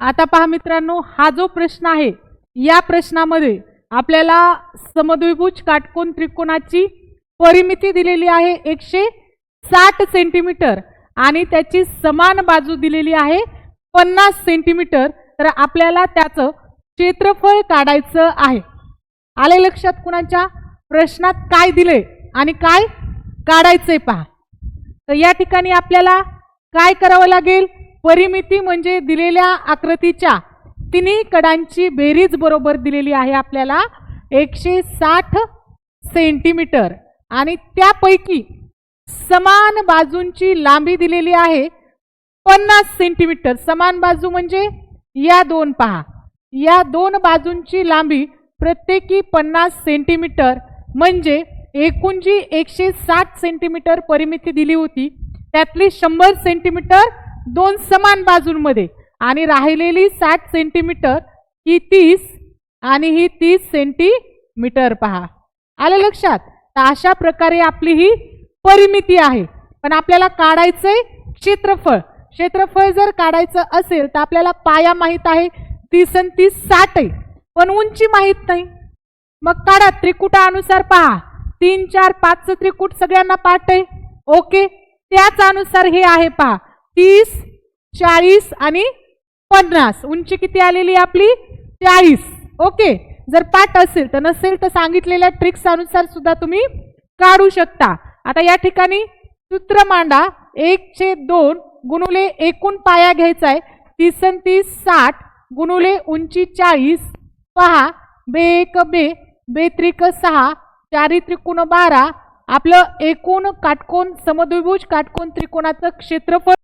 आता पहा मित्रांनो हा जो प्रश्न आहे या प्रश्नामध्ये आपल्याला समद्विभुज काटकोन त्रिकोणाची परिमिती दिलेली आहे एकशे साठ सेंटीमीटर आणि त्याची समान बाजू दिलेली आहे पन्नास सेंटीमीटर. तर आपल्याला त्याचं क्षेत्रफळ काढायचं आहे. आले लक्षात कुणाच्या? प्रश्नात काय दिले आणि काय काढायचंय पहा. तर या ठिकाणी आपल्याला काय करावं लागेल? परिमिती म्हणजे दिलेल्या आकृतीच्या तिन्ही कडांची बेरीज बरोबर दिलेली आहे आपल्याला. एकशे साठ सेंटीमीटर. आणि त्यापैकी समान बाजूंची लांबी दिलेली आहे पन्नास सेंटीमीटर. समान बाजू म्हणजे या दोन पहा. या दोन बाजूंची लांबी प्रत्येकी पन्नास सेंटीमीटर. म्हणजे एकूण जी एकशे साठ सेंटीमीटर परिमिती दिली होती त्यातली शंभर सेंटीमीटर दोन समान बाजूंमध्ये. आणि राहिलेली साठ सेंटीमीटर ही तीस आणि ही तीस सेंटीमीटर पहा. आलं लक्षात? तर अशा प्रकारे आपली ही परिमिती आहे. पण आपल्याला काढायचंय क्षेत्रफळ. क्षेत्रफळ जर काढायचं असेल तर आपल्याला पाया माहीत आहे तीस आणि तीस साठ आहे. पण उंची माहीत नाही. मग काढा त्रिकुटानुसार पहा. तीन चार पाचचं त्रिकूट सगळ्यांना पाठ आहे. ओके? त्याच अनुसार हे आहे पहा. तीस चाळीस आणि पन्नास. उंची किती आलेली आपली? चाळीस. ओके. जर पाठ असेल तर नसेल तर सांगितलेल्या ट्रिक्स अनुसार सुद्धा तुम्ही काढू शकता. आता या ठिकाणी सूत्र मांडा. एकशे दोन गुणुले एकूण पाया घ्यायचा आहे तीस अन तीस साठ गुणुले उंची चाळीस. पहा. बे एक बे. बे त्रिक सहा. चारी त्रिकोण बारा. आपलं एकूण काटकोन समद्विभुज काटकोन त्रिकोणाचं क्षेत्रफळ